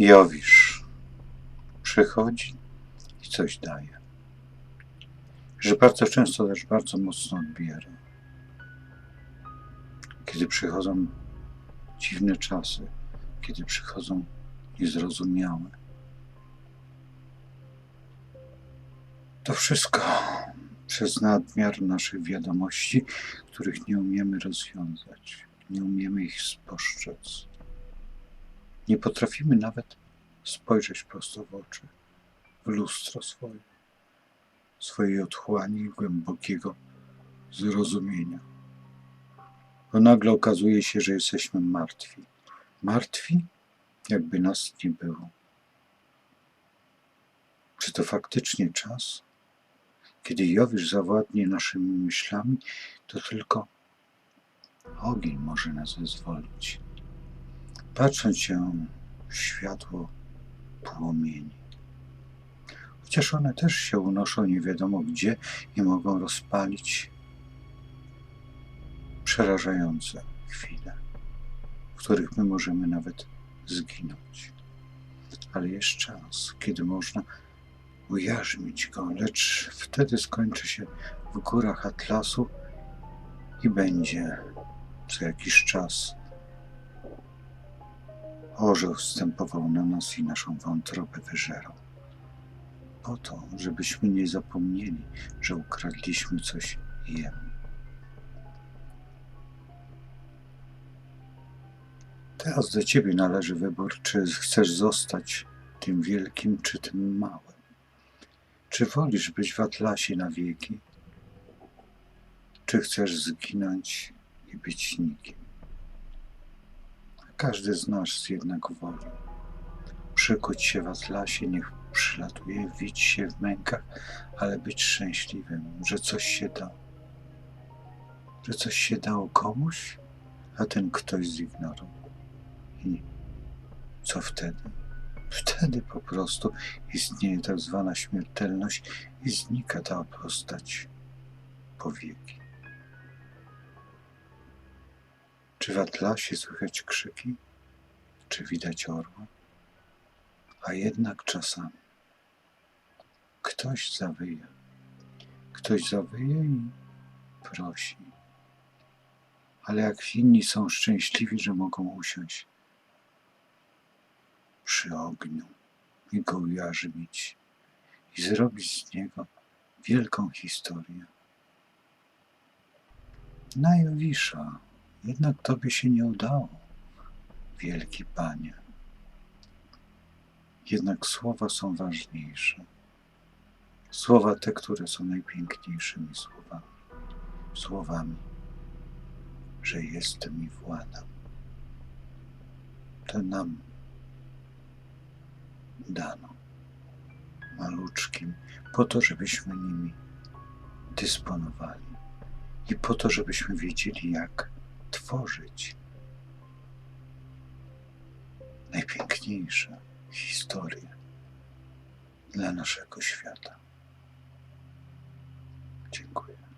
Jowisz przychodzi i coś daje. Że bardzo często też bardzo mocno odbiera. Kiedy przychodzą dziwne czasy, kiedy przychodzą niezrozumiałe. To wszystko przez nadmiar naszych wiadomości, których nie umiemy rozwiązać, nie umiemy ich spostrzec. Nie potrafimy nawet spojrzeć prosto w oczy, w lustro swoje, swojej otchłani głębokiego zrozumienia. Bo nagle okazuje się, że jesteśmy martwi. Martwi, jakby nas nie było. Czy to faktycznie czas? Kiedy Jowisz zawładnie naszymi myślami, to tylko ogień może nas wyzwolić. Się w światło płomieni. Chociaż one też się unoszą nie wiadomo gdzie i mogą rozpalić przerażające chwile, w których my możemy nawet zginąć. Ale jest czas, kiedy można ujarzmić go, lecz wtedy skończy się w górach Atlasu i będzie co jakiś czas orzeł wstępował na nas i naszą wątrobę wyżerał. Po to, żebyśmy nie zapomnieli, że ukradliśmy coś jemu. Teraz do ciebie należy wybór, czy chcesz zostać tym wielkim, czy tym małym. Czy wolisz być w Atlasie na wieki? Czy chcesz zginąć i być nikim? Każdy z nas jednak woli. Przykuć się w Atlasie, niech przylatuje, wić się w mękach, ale być szczęśliwym, że coś się dało. Że coś się dało komuś, a ten ktoś zignorował. I co wtedy? Wtedy po prostu istnieje tak zwana śmiertelność i znika ta postać po Czy w Atlasie słychać krzyki? Czy widać orła? A jednak czasami ktoś zawyje. Ktoś zawyje i prosi. Ale jak inni są szczęśliwi, że mogą usiąść przy ogniu i go ujarzmić i zrobić z niego wielką historię. Na Jednak tobie się nie udało, wielki panie. Jednak słowa są ważniejsze. Słowa te, które są najpiękniejszymi słowami. Słowami, że jestem i władam. To nam dano maluczkim, po to, żebyśmy nimi dysponowali i po to, żebyśmy wiedzieli, jak tworzyć najpiękniejsze historie dla naszego świata. Dziękuję.